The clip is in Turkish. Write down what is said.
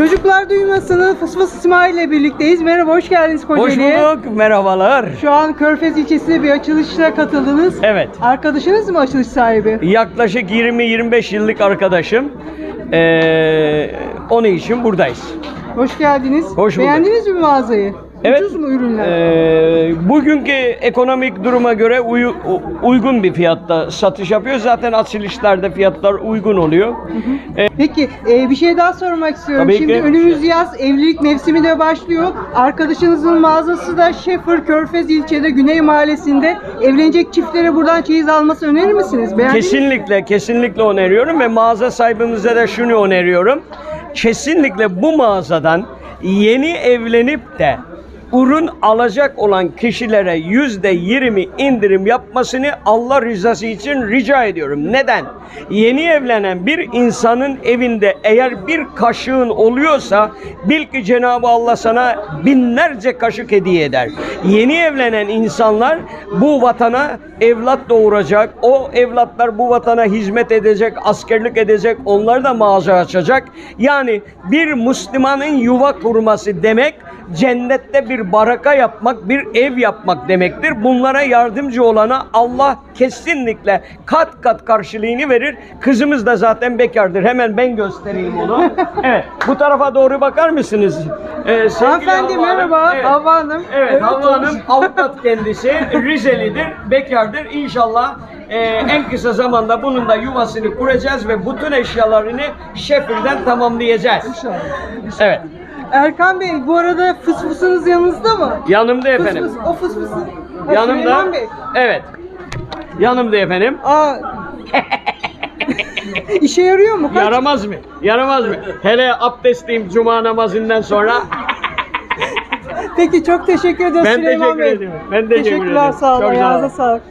Çocuklar Duymasın'ın Fıs Fıs İsmail ile birlikteyiz. Merhaba, hoş geldiniz Hoş Kocaeli'ye. bulduk, merhabalar. Şu an Körfez ilçesinde bir açılışa katıldınız. Evet. Arkadaşınız mı açılış sahibi? Yaklaşık 20-25 yıllık arkadaşım. Ee, onun için buradayız. Hoş geldiniz. Hoş bulduk. Beğendiniz mi mağazayı? Evet. Ucuz mu ürünler? ee, bugünkü ekonomik duruma göre uyu- u- uygun bir fiyatta satış yapıyor. Zaten açılışlarda fiyatlar uygun oluyor. Ee, Peki e, bir şey daha sormak istiyorum. Tabii Şimdi ki. önümüz yaz, evlilik mevsimi de başlıyor. Arkadaşınızın mağazası da Şefir Körfez ilçede Güney Mahallesi'nde. Evlenecek çiftlere buradan çeyiz alması önerir misiniz? Beğendiniz mi? Kesinlikle, kesinlikle öneriyorum ve mağaza sahibimize de şunu öneriyorum. Kesinlikle bu mağazadan yeni evlenip de ürün alacak olan kişilere yüzde yirmi indirim yapmasını Allah rızası için rica ediyorum. Neden? Yeni evlenen bir insanın evinde eğer bir kaşığın oluyorsa bil ki Cenab-ı Allah sana binlerce kaşık hediye eder. Yeni evlenen insanlar bu vatana evlat doğuracak. O evlatlar bu vatana hizmet edecek, askerlik edecek. Onlar da mağaza açacak. Yani bir Müslümanın yuva kurması demek cennette bir baraka yapmak, bir ev yapmak demektir. Bunlara yardımcı olana Allah kesinlikle kat kat karşılığını verir. Kızımız da zaten bekardır. Hemen ben göstereyim onu. Evet, bu tarafa doğru bakar mısınız? Ee, Hanımefendi merhaba, evet. Havva Hanım. Evet, Havva Hanım avukat kendisi, Rizelidir, bekardır. İnşallah e, en kısa zamanda bunun da yuvasını kuracağız ve bütün eşyalarını Şefir'den tamamlayacağız. İnşallah. Evet, Erkan Bey bu arada fıs fısınız yanınızda mı? yanımda efendim. fıs, o fıs fısı. Ha, Yanımda, Süleyman Bey. evet. Yanımda efendim. Aa. İşe yarıyor mu? Kaç? Yaramaz mı? Yaramaz mı? Hele abdestliyim cuma namazından sonra. Peki çok teşekkür ediyoruz Ben Süleyman teşekkür Bey. ediyorum. Ben teşekkür Teşekkürler ederim. sağ olun. Çok sağ Ayağınıza olun. sağlık.